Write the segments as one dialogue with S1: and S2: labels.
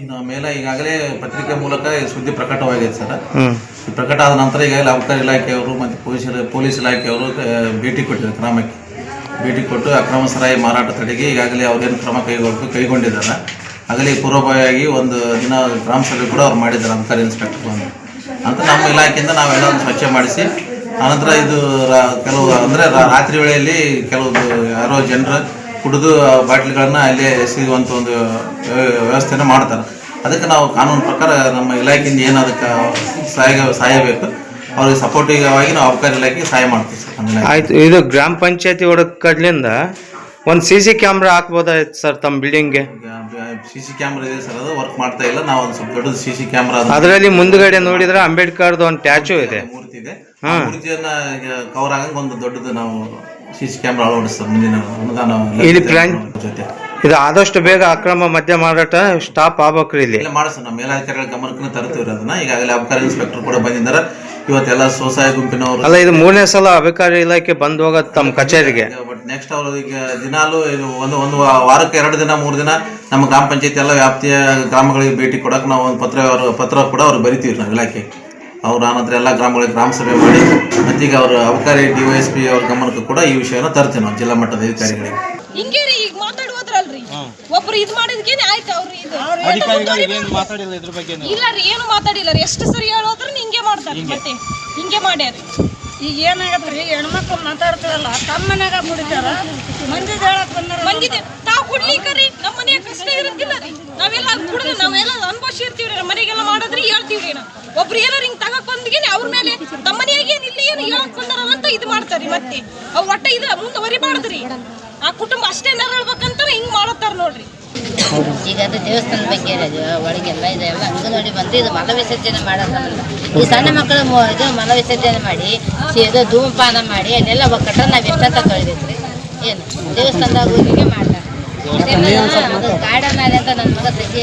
S1: ಇನ್ನು ಮೇಲೆ ಈಗಾಗಲೇ ಪತ್ರಿಕೆ ಮೂಲಕ ಈ ಸುದ್ದಿ ಪ್ರಕಟವಾಗಿದೆ ಸರ್. ಈ ಪ್ರಕಟ ಆದ ನಂತರ ಈಗಾಗಲೇ ಅಬಕಾರಿ ಇಲಾಖೆಯವರು ಮತ್ತು ಪೊಲೀಸ್ ಇಲಾ- ಪೊಲೀಸ್ ಇಲಾಖೆಯವರು ಆ, ಭೇಟಿ ಕೊಟ್ಟಿದ್ದಾರೆ ಗ್ರಾಮಕ್ಕೆ ಭೇಟಿ ಕೊಟ್ಟು ಅಕ್ರಮ ಸರಾಯಿ ಮಾರಾಟ ತಡೆಗೆ ಈಗಾಗಲೇ ಅವ್ರೇನು ಕ್ರಮ ಕೈಗೊಳ್ಬೇಕು ಕೈಗೊಂಡಿದ್ದಾರೆ. ಆಗಲೇ ಪೂರ್ವಭಾವಿಯಾಗಿ ಒಂದು ದಿನ ಗ್ರಾಮ ಸಭೆ ಕೂಡ ಅವ್ರು ಮಾಡಿದ್ದಾರೆ ಅಬಕಾರಿ ಇನ್ಸ್ಪೆಕ್ಟರ್ ಬಂದು. ಅಂತ ನಮ್ಮ ಇಲಾಖೆಯಿಂದ ನಾವೆಲ್ಲ ಸ್ವಚ್ಛ ಮಾಡಿಸಿ ಆನಂತರ ಇದು ರಾ- ಕೆಲವು ಅಂದರೆ ರಾತ್ರಿ ವೇಳೆಯಲ್ಲಿ ಕೆಲವು ಯಾರೋ ಜನರು ಕುಡಿದು ಬಾಟ್ಲಿಗಳನ್ನ ಅಲ್ಲಿ ಸಿಗುವಂತ ಒಂದು ವ್ಯವಸ್ಥೆಯನ್ನು ವ್ಯವಸ್ಥೆನ ಮಾಡ್ತಾರೆ. ಅದಕ್ಕೆ ನಾವು ಕಾನೂನು ಪ್ರಕಾರ ನಮ್ಮ ಇಲಾಖೆಯಿಂದ ಏನು ಅದಕ್ಕೆ ಸಹಾಯ ಸಹಾಯ ಬೇಕು ಅವ್ರಿಗೆ ಆಗಿ ನಾವು ಅಬಕಾರಿ ಇಲಾಖೆಗೆ ಸಹಾಯ ಮಾಡ್ತೀವಿ ಸರ್ ನಮ್ಮ ಇಲಾಖೆ
S2: ಆಯ್ತು ಇದು ಗ್ರಾಮ ಪಂಚಾಯತಿ ಒಳಗ್ ಕಡ್ಲಿಂದ ಒಂದು ಸಿ ಸಿ ಕ್ಯಾಮ್ರಾ ಹಾಕ್ಬೋದಾಯ್ತು ಸರ್ ತಮ್ಮ ಬಿಲ್ಡಿಂಗ್ಗೆ
S1: ಸಿ ಸಿ ಕ್ಯಾಮ್ರಾ ಇದೆ ಸರ್ ಅದು ವರ್ಕ್ ಮಾಡ್ತಾ ಇಲ್ಲ. ನಾವು ಒಂದು ಸ್ವಲ್ಪ ದೊಡ್ಡದು ಸಿ ಸಿ ಕ್ಯಾಮ್ರಾ
S2: ಅದರಲ್ಲಿ ಮುಂದ್ಗಡೆ ನೋಡಿದ್ರೆ ಅಂಬೇಡ್ಕರ್ದು ಒಂದು ಟ್ಯಾಚು ಇದೆ.
S1: ಮೂರ್ತಿ ಇದೆ. ಆ ಮೂರ್ತಿಯನ್ನ ಕವರ್ ಆಗಂಗೆ ಒಂದು ದೊಡ್ಡದು ನಾವು ಸಿ ಸಿ ಕ್ಯಾಮ್ರಾ ಅಳವಡಿಸ್ತಾರೆ ಮುಂದಿನ ಅನುದಾನ
S2: ಪ್ಲಾನ್-
S1: ಜೊತೆ.
S2: ಇದು ಆದಷ್ಟು ಬೇಗ ಅಕ್ರಮ ಮದ್ಯ ಮಾರಾಟ ಸ್ಟಾಪ್ ಆಗ್ಬೇಕ್ರಿ ಇಲ್ಲಿ.
S1: ಮಾಡಿಸ್ ನಮ್ಮ ಮೇಲಾಧಿಕಾರಿಗಳ ಗಮನಕ್ಕೆ ತರ್ತೀವಿ ಅದನ್ನ ಈಗಾಗಲೇ ಅಬಕಾರಿ ಇನ್ಸ್ಪೆಕ್ಟರ್ ಕೂಡ ಬಂದಿದ್ದಾರೆ. ಇವತ್ತೆಲ್ಲ ಸ್ವಸಹಾಯ ಗುಂಪಿನವರು
S2: ಅಲ್ಲ ಇದು ಮೂರನೇ ಸಲ ಅಬಕಾರಿ ಇಲಾಖೆ ಬಂದ್ ಹೋಗೋದು ತಮ್ಮ ಕಚೇರಿಗೆ.
S1: ಬಟ್ ನೆಕ್ಸ್ಟ್ ಅವರು ಈಗ ದಿನಾಲು ಇದು ಒಂದು ಒಂದು ವಾರಕ್ಕೆ ಎರಡು ದಿನ ಮೂರು ದಿನ ನಮ್ಮ ಗ್ರಾಮ ಪಂಚಾಯತಿ ಎಲ್ಲ ವ್ಯಾಪ್ತಿಯ ಗ್ರಾಮಗಳಿಗೆ ಭೇಟಿ ಕೊಡಕ್ಕೆ ನಾವು ಒಂದು ಪತ್ರ ಪತ್ರ ಕೂಡ ಅವ್ರು ಬರಿತೀವಿ ನಾವು ಇಲಾಖೆ ಅವ್ರು ಆನಂತರ ಎಲ್ಲ ಗ್ರಾಮಗಳಿಗೆ ಗ್ರಾಮ ಸಭೆ ಮಾಡಿ ಮತ್ತೀಗ ಅವರು ಅಬಕಾರಿ ಡಿ ವೈ ಎಸ್ ಪಿ ಅವ್ರ ಗಮನಕ್ಕೂ ಕೂಡ ಈ ವಿಷಯನ ತರ್ತೀವಿ ನಾವು ಜಿಲ್ಲಾ ಮಟ್ಟದ ಅಧಿಕಾರಿಗಳಿಗೆ.
S3: ಹಿಂಗೆ ರೀ ಈಗ ಮಾತಾಡುವುದ್ರಲ್ರಿ. ಒಬ್ರು ಇದು ಮಾಡಿದ್ಕೇನೆ ಆಯ್ತು ಅವ್ರು ಇದು. ಇಲ್ಲ ರೀ ಏನು ಮಾತಾಡಿಲ್ಲ ರೀ. ಎಷ್ಟು ಸರಿ ಹೇಳೋದ್ರ ಹಿಂಗೆ ಮಾಡ್ತಾರೆ ಮತ್ತೆ. ಹಿಂಗೆ ಮಾಡ್ಯಾರಿ.
S4: ಈಗ ಏನಾಗತ್ರಿ? ಹೆಣ್ಮಕ್ಳು ಮಾತಾಡ್ತಾರಲ್ಲ ತಮ್ಮ ಮನ್ಯಾಗ ಮುಡಿತಾರ ಮಂದಿ ಹೇಳಕ್ ಬಂದಾರ
S3: ಬಂದಿದೆ ತಾವು ಕುಡ್ಲಿಕ್ಕರಿ ನಮ್ಮ ಮನೆಯ ಕಷ್ಟ ಇರುತ್ತಿಲ್ಲ ರೀ. ನಾವೆಲ್ಲ ಕುಡಿದು ನಾವೆಲ್ಲ ಅನುಭವಿಸಿರ್ತೀವಿ ರೀ ಮನೆಗೆಲ್ಲ ಮಾಡಿದ್ರಿ ಹೇಳ್ತೀವಿ ರೀ ನಾವು. ಒಬ್ರು ಏನಾರ ಹಿಂಗ್ ತಗಕ್ ಬಂದ್ಗೇನೆ ಅವ್ರ ಮೇಲೆ ನಮ್ಮ ಏನು ಇಲ್ಲಿ ಏನು ಹೇಳಕ್ ಅಂತ ಇದು ಮಾಡ್ತಾರಿ ಮತ್ತೆ. ಅವ್ ಒಟ್ಟ ಇದು ಮುಂದುವರಿಬಾರ್ದ್ರಿ. ಆ ಕುಟುಂಬ ಅಷ್ಟೇ ನರಳ್ಬೇಕಂತ ಹಿಂಗ್ ಮಾಡತ್ತಾರ ನೋಡ್ರಿ.
S5: ಈಗ ಅದು ದೇವಸ್ಥಾನದ ಬಗ್ಗೆ ಒಳಗೆಲ್ಲ ಇದೆಲ್ಲ ಅಂಗನವಾಡಿ ಬಂದು ಇದು ಮಲ ವಿಸರ್ಜನೆ ಮಾಡೋದಲ್ಲ ಈ ಸಣ್ಣ ಮಕ್ಕಳು ಇದು ಮಲ ವಿಸರ್ಜನೆ ಮಾಡಿ ಇದು ಧೂಮಪಾನ ಮಾಡಿ, ಅದೆಲ್ಲ ಒಕ್ಕಟ್ರೆ ನಾವು ಎಷ್ಟಂತ ತೊಳೆದಿದ್ರಿ? ಏನು? ದೇವಸ್ಥಾನದಾಗ ಹೋಗಿ ಮಾಡ್ತಾರೆ. ಅದು ಗಾರ್ಡನ್ ಅಂತ ನನ್ನ ಮಗ ಸಸಿ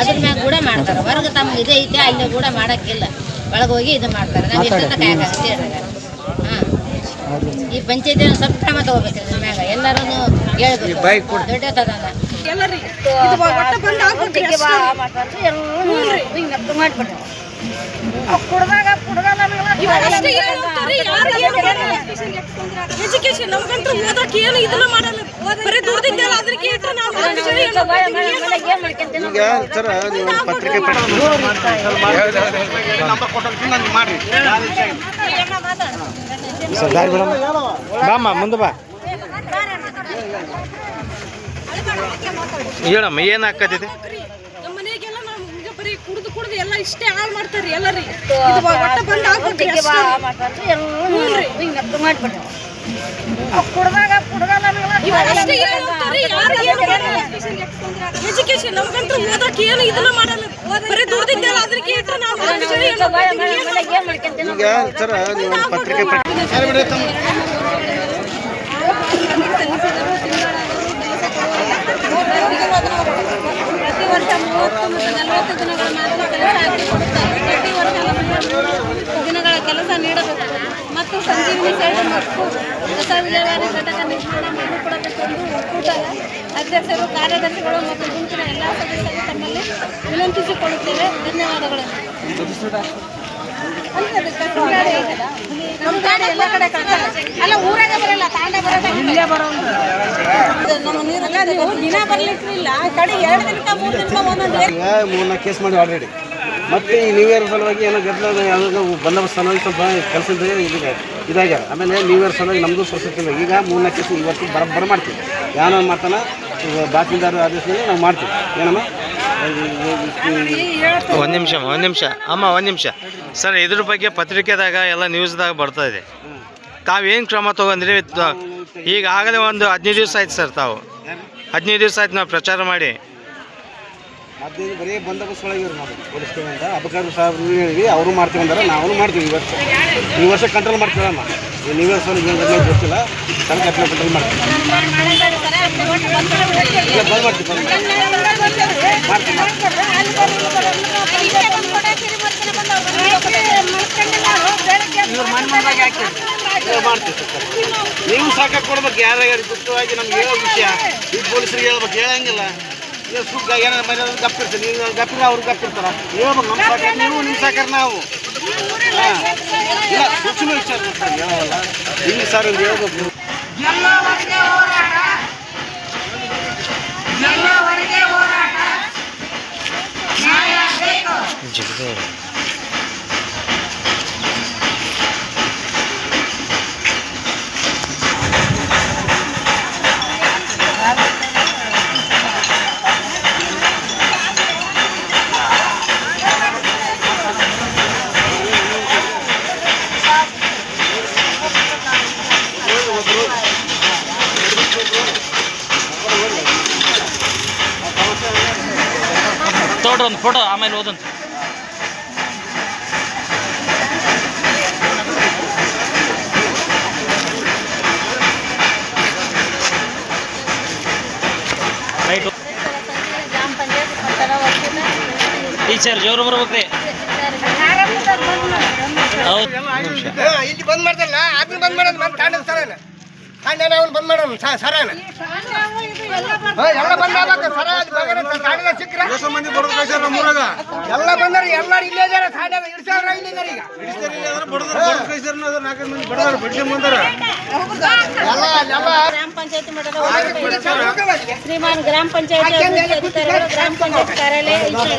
S5: ಅದ್ರ ಮ್ಯಾಗ ಕೂಡ ಮಾಡ್ತಾರೆ. ಹೊರಗೆ ತಮ್ಮ ಇದೇ ಐತೆ ಅಲ್ಲಿ ಕೂಡ ಮಾಡೋಕ್ಕಿಲ್ಲ. ಒಳಗೆ ಹೋಗಿ ಇದು ಮಾಡ್ತಾರೆ. ನಾವು ಕಾಯಕಾಗತ್ತೆ ಈ ಪಂಚಾಯತಿ ಸ್ವಲ್ಪ ಕ್ರಮ ಮ್ಯಾಗ. ಎಲ್ಲರೂ ಹೇಳ್ಬೇಕು. ದೊಡ್ಡ ಎಲ್ಲರಿಗೆ
S3: ಮಾಡ್ಬಿಟ್ಟು ಇದು ಎಜುಕೇಶನ್ ನಮ್ಗಂತೂ ಓದಕ್ ಏನು ಇದನ್ನ ಮಾಡಲ್ಲ. ಬರೀ ದುಡ್ದಿದ್ದೆಲ್ಲ ಅದಕ್ಕೆ ಇಟ್ರೆ ನಾವು ಒಂದು ಜನ ಏನು ಮಾಡ್ತೀವಿ?
S2: ಈಗ ಸರ್ ಪತ್ರಿಕೆ ಬಾಮ್ಮ ಮುಂದೆ ಬಾ. ಹೇಳಮ್ಮ ಏನು ಹಾಕತ್ತಿದೆ
S3: ನಮ್ಮ ಮನೆಗೆಲ್ಲ ನಾವು ಈಗ ಬರೀ ಕುಡ್ದು ಎಲ್ಲ ಇಷ್ಟೇ ಹಾಳು ಮಾಡ್ತಾರ್ರಿ ಎಲ್ಲರಿ. ಇದು ಒಟ್ಟ ಬಂದ್. ಎಜುಕೇಶನ್ ನಮ್ಗಂತೂ ಓದಕ್ಕೆ ಏನು ಇದನ್ನ ಮಾಡಲ್ಲ. ಬರೀ ದುಡ್ದಿದ್ದೆಲ್ಲ ಅದಕ್ಕೆ ನಾವು?
S2: ಈಗ ಸರ್ ನೀವು ಪತ್ರಿಕೆ
S4: ವರ್ಷ ಮೂವತ್ತು ಮತ್ತು ನಲವತ್ತು ದಿನಗಳ ಮಾತ್ರ ಕೆಲಸ ಹಾಕಿಕೊಡುತ್ತಾರೆ ಪ್ರತಿ ವರ್ಷ ನಲವತ್ತು ದಿನಗಳ ಕೆಲಸ ನೀಡಬೇಕು. ಮತ್ತು ಸಂಜೀವಿನಿ ಸೇವೆ ಮತ್ತು ಹೊಸ ವಿಲೇವಾರಿ ಘಟಕ ನಿರ್ಮಾಣ ಮಾಡಿಕೊಡಬೇಕೆಂದು ಒಕ್ಕೂಟದ ಅಧ್ಯಕ್ಷರು, ಕಾರ್ಯದರ್ಶಿಗಳು ಮತ್ತು ಗುಂಪಿನ ಎಲ್ಲ ಸದಸ್ಯರು ತಮ್ಮಲ್ಲಿ ವಿನಂತಿಸಿಕೊಳ್ಳುತ್ತೇವೆ. ಧನ್ಯವಾದಗಳು. ನಮ್ಮ
S6: ಕೇಸ್ ಮಾಡಿ ಆಲ್ರೆಡಿ. ಮತ್ತೆ ಈ ನ್ಯೂ ಇಯರ್ ಸಲುವಾಗಿ ಏನೋ ಗದ್ದಲ ಯಾವುದೋ ಬಂದೋಬಸ್ತ್ ಸಲುವಾಗಿ ಸ್ವಲ್ಪ ಕೆಲಸದ ಇದಾಗಿದೆ ಆಮೇಲೆ ನ್ಯೂ ಇಯರ್ ಸಲುವಾಗಿ ನಮ್ಮದು ಇಲ್ಲ ಈಗ ಮೂರನೇ ಕೇಸ್ ಇವತ್ತು ಬರ ಬರ ಮಾಡ್ತೀವಿ. ಯಾನೋ ಮಾಡ್ತಾನೆ ಈಗ ಆದೇಶದಲ್ಲಿ ನಾವು ಮಾಡ್ತೀವಿ. ಏನಮ್ಮ?
S2: ಒಂದು ನಿಮಿಷ ಒಂದು ನಿಮಿಷ. ಅಮ್ಮ, ಒಂದು ನಿಮಿಷ. ಸರ್, ಇದ್ರ ಬಗ್ಗೆ ಪತ್ರಿಕೆದಾಗ ಎಲ್ಲ ನ್ಯೂಸ್ದಾಗ ಬರ್ತಾ ಇದೆ. ತಾವೇನು ಕ್ರಮ ತೊಗೊಂಡ್ರಿ? ಈಗ ಆಗಲೇ ಒಂದು ಹದಿನೈದು ದಿವಸ ಆಯ್ತು ಸರ್ ತಾವು. ಹದಿನೈದು ದಿವಸ ಆಯ್ತು ನಾವು ಪ್ರಚಾರ ಮಾಡಿ.
S6: ಹದಿನೈದು ಬರೀ ಬಂದೋಬಸ್ತ್ ಒಳಗೆ ಇವ್ರು ನಾವು. ಪೊಲೀಸ್ ಸ್ಟೇಷನ್ದ ಅಬಕಾರಿ ಹೇಳಿವಿ ಅವರು ಮಾಡ್ತೀವಿ ಅಂದಾರೆ, ನಾವು ಮಾಡ್ತೀವಿ ಈ ವರ್ಷ. ಈ ವರ್ಷ ಕಂಟ್ರೋಲ್ ಮಾಡ್ತೀವಮ್ಮ ಈ ವರ್ಷ ಗೊತ್ತಿಲ್ಲ. ಸಣ್ಣ ಕಂಟ್ರೋಲ್ ಮಾಡ್ತೀವಿ. ಮಾಡ್ತೀವಿ ಬಂದ್ ಮಾಡ್ತೀವಿ ಇಲ್ಲ, ಮಾಡ್ತೀವಿ ಸರ್. ನೀವು ಸಾಕ ಕೊಡ್ಬೇಕು ಯಾರ್ಯಾರು ಗುಪ್ತವಾಗಿ ನಮ್ಗೆ ಹೇಳೋ ವಿಷಯ. ಈ ಪೊಲೀಸರಿಗೆ ಹೇಳ್ಬೇಕು, ಹೇಳಂಗಿಲ್ಲ. ಈಗ ಸುಖ ಏನಾರ ಮನೆ ಗಪ್ಪಿರ್ತಾರೆ. ನೀವು ಗಪ್ಪಿರ ಅವ್ರು ಗಪ್ಪಿರ್ತಾರ. ಹೇಳ್ಬೇಕು ನಮ್ಮ ಸಾಕಾರ ನೀವು ನಿಮ್ಮ ಸಾಕಾರ ನಾವು. ಹಾಂ. ಇಲ್ಲ ವಿಚಾರ ಹೇಳೋಲ್ಲ ಹಿಂಗೆ ಸರ್ ಅಂತ ಹೇಳ್ಬೇಕು
S2: ಜಿಗ್ದವ್ರು ತೋಡ್ರಿ ಒಂದು ಫೋಟೋ ಆಮೇಲೆ ಓದಂತ. ಟೀಚರ್ ಜೋರು ಬರ್ಬೇಕ್ರಿ. ಹೌದು.
S7: ಇಲ್ಲಿ ಬಂದ್ ಮಾಡ್ತಾರಲ್ಲ ಅದನ್ನ ಬಂದ್ ಮಾಡೋದು ತಾಂಡದ ಸರನ ತಾಂಡನ ಅವ್ನು ಬಂದ್ ಮಾಡೋನು ಸರನ. ಎಲ್ಲ ಬಂದ್ ಆಗ್ಬೇಕು ಸರ ಅದು ಬಗನ ತಾಂಡದ ಸಿಕ್ಕ್ರ
S6: ಮಂದಿ ಬಡದ ಕಳ್ಸ್ಯಾರ ನಮ್ಮೂರಾಗ
S7: ಎಲ್ಲ ಬಂದಾರ ಎಲ್ಲಾರು ಇಲ್ಲೇ ಇದಾರ ತಾಂಡದ ಇಡ್ಸಾರ ಇಲ್ಲೇ ಇದಾರ ಈಗ.
S6: ನಾಲ್ಕೈದು ಮಂದಿ ಬಡದಾರ ಬಿಡ್ಲಿ ಬಂದಾರ
S7: ಎಲ್ಲ ಎಲ್ಲ.
S4: ಗ್ರಾಮ ಪಂಚಾಯತಿ ಮಠದ ಶ್ರೀಮಾನ್ ಗ್ರಾಮ ಪಂಚಾಯತಿ ಅಧಿಕಾರಿಗಳು ಗ್ರಾಮ ಪಂಚಾಯತ್ ಕಾರ್ಯಾಲಯ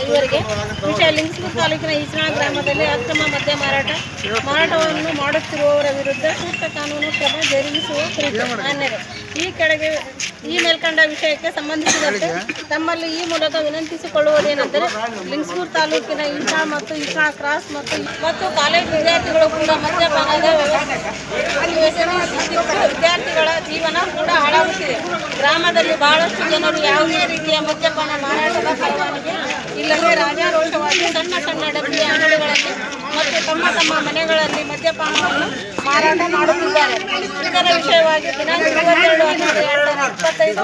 S4: ಇವರಿಗೆ ವಿಷಯ ಲಿಂಗಸ್ಕೂರು ತಾಲೂಕಿನ ಈಶ್ವರ ಗ್ರಾಮದಲ್ಲಿ ಅಕ್ರಮ ಮದ್ಯ ಮಾರಾಟ. ಮಾರಾಟವನ್ನು ಮಾಡುತ್ತಿರುವವರ ವಿರುದ್ಧ ಸೂಕ್ತ ಕಾನೂನು ಕ್ರಮ ಜರುಗಿಸುವ ಕುರಿತು ಮಾನ್ಯರು ಈ ಕೆಳಗೆ ಈ ಮೇಲ್ಕಂಡ ವಿಷಯಕ್ಕೆ ಸಂಬಂಧಿಸಿದಂತೆ ತಮ್ಮಲ್ಲಿ ಈ ಮೂಲಕ ವಿನಂತಿಸಿಕೊಳ್ಳುವುದೇನೆಂದರೆ ಲಿಂಗಸೂರು ತಾಲೂಕಿನ ಇಂಥ ಮತ್ತು ಇಂಟಾ ಕ್ರಾಸ್ ಮತ್ತು ಮತ್ತು ಕಾಲೇಜ್ ವಿದ್ಯಾರ್ಥಿಗಳು ಕೂಡ ಮದ್ಯಪಾನದ ವಿದ್ಯಾರ್ಥಿಗಳ ಜೀವನ ಕೂಡ ಹಾಳಾಗುತ್ತಿದೆ. ಗ್ರಾಮದಲ್ಲಿ ಬಹಳಷ್ಟು ಜನರು ಯಾವುದೇ ರೀತಿಯ ಮದ್ಯಪಾನ ಮಾರಾಟದ ಪರವಾನಿಗೆ ಇಲ್ಲವೇ ರಾಜಾರೋಷವಾಗಿ ಸಣ್ಣ ಸಣ್ಣ ಡಬ್ಬಿಯ ಅಂಗಡಿಗಳಲ್ಲಿ ಮತ್ತು ತಮ್ಮ ತಮ್ಮ ಮನೆಗಳಲ್ಲಿ ಮದ್ಯಪಾನವನ್ನು ಮಾರಾಟ ಮಾಡುತ್ತಿದ್ದಾರೆ. ಇದರ ವಿಷಯವಾಗಿ ದಿನಾಂಕ ಇಪ್ಪತ್ತೈದು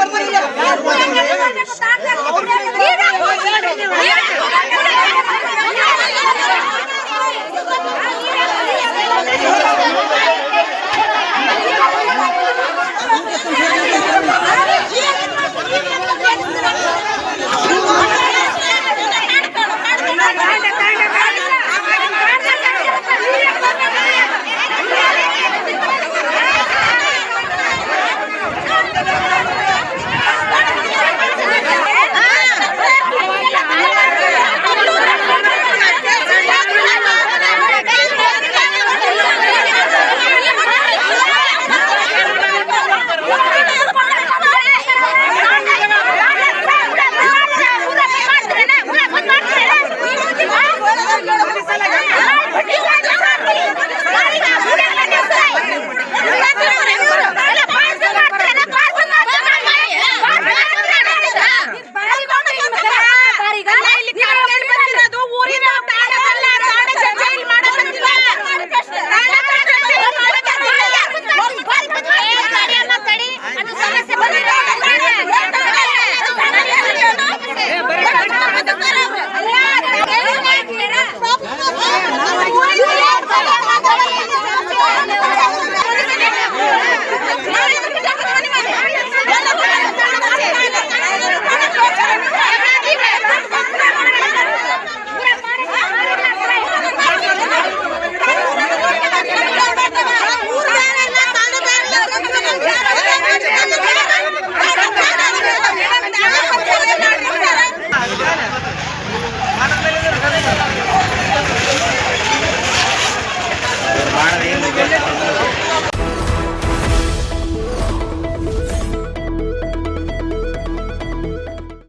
S3: Guadalajara.